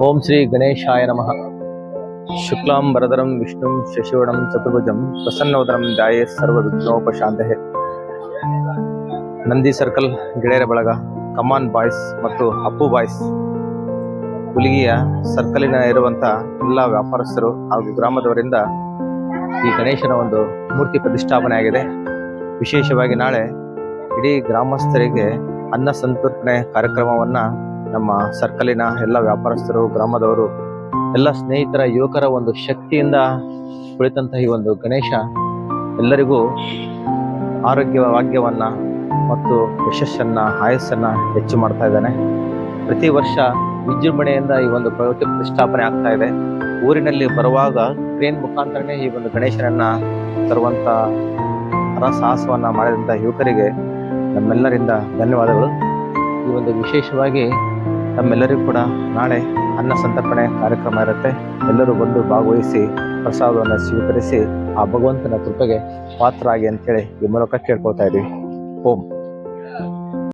ಓಂ ಶ್ರೀ ಗಣೇಶಾಯ ನಮಃ. ಶುಕ್ಲಾಂ ವರದರಂ ವಿಷ್ಣುಂ ಶಶಿವಣಂ ಚತುರ್ಭುಜಂ, ಪ್ರಸನ್ನೋದರಂ, ಜಾಯೇ ಸರ್ವ ನಂದಿ ಸರ್ಕಲ್, ಗೆಳೆಯರ ಬಳಗ, ಕಮಾನ್ ಬಾಯ್ಸ್ ಮತ್ತು ಅಪ್ಪು ಬಾಯ್ಸ್. ಹುಲಿಗಿಯ ಸರ್ಕಲಿನ ಇರುವಂತಹ ಎಲ್ಲ ವ್ಯಾಪಾರಸ್ಥರು ಹಾಗೂ ಗ್ರಾಮದವರಿಂದ ಈ ಗಣೇಶನ ಒಂದು ಮೂರ್ತಿ ಪ್ರತಿಷ್ಠಾಪನೆ ಆಗಿದೆ. ವಿಶೇಷವಾಗಿ ನಾಳೆ ಇಡೀ ಗ್ರಾಮಸ್ಥರಿಗೆ ಅನ್ನ ಸಂತರ್ಪಣೆ ಕಾರ್ಯಕ್ರಮವನ್ನ ನಮ್ಮ ಸರ್ಕಲಿನ ಎಲ್ಲ ವ್ಯಾಪಾರಸ್ಥರು, ಗ್ರಾಮದವರು, ಎಲ್ಲ ಸ್ನೇಹಿತರ, ಯುವಕರ ಒಂದು ಶಕ್ತಿಯಿಂದ ಕುಳಿತಂತಹ ಈ ಒಂದು ಗಣೇಶ ಎಲ್ಲರಿಗೂ ಆರೋಗ್ಯ ಭಾಗ್ಯವನ್ನು ಮತ್ತು ಯಶಸ್ಸನ್ನು, ಆಯಸ್ಸನ್ನು ಹೆಚ್ಚು ಮಾಡ್ತಾ ಇದ್ದಾನೆ. ಪ್ರತಿ ವರ್ಷ ವಿಜೃಂಭಣೆಯಿಂದ ಈ ಒಂದು ಪ್ರವೃತ್ತಿ ಪ್ರತಿಷ್ಠಾಪನೆ ಆಗ್ತಾ ಇದೆ. ಊರಿನಲ್ಲಿ ಬರುವಾಗ ಟ್ರೈನ್ ಮುಖಾಂತರನೇ ಈ ಒಂದು ಗಣೇಶನನ್ನು ತರುವಂಥ ಹರಸಾಹಸವನ್ನು ಮಾಡಿದಂಥ ಯುವಕರಿಗೆ ನಮ್ಮೆಲ್ಲರಿಂದ ಧನ್ಯವಾದಗಳು. ಈ ಒಂದು ವಿಶೇಷವಾಗಿ ನಮ್ಮೆಲ್ಲರಿಗೂ ಕೂಡ ನಾಳೆ ಅನ್ನ ಸಂತರ್ಪಣೆ ಕಾರ್ಯಕ್ರಮ ಇರುತ್ತೆ. ಎಲ್ಲರೂ ಬಂದು ಭಾಗವಹಿಸಿ, ಪ್ರಸಾದವನ್ನು ಸ್ವೀಕರಿಸಿ, ಆ ಭಗವಂತನ ಕೃಪೆಗೆ ಪಾತ್ರ ಆಗಿ ಅಂತೇಳಿ ಈ ಮೂಲಕ ಕೇಳ್ಕೊಳ್ತಾ ಇದ್ದೀವಿ ಓಂ.